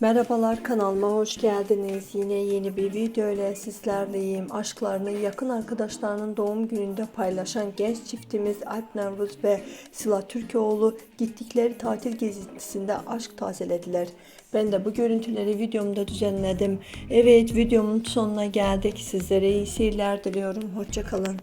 Merhabalar kanalıma hoş geldiniz. Yine yeni bir video ile sizlerleyim. Aşklarını yakın arkadaşlarının doğum gününde paylaşan genç çiftimiz Alp Nevruz ve Sıla Türkoğlu gittikleri tatil gezintisinde aşk tazelediler. Ben de bu görüntüleri videomda düzenledim. Evet videomun sonuna geldik. Sizlere iyi seyirler diliyorum. Hoşçakalın.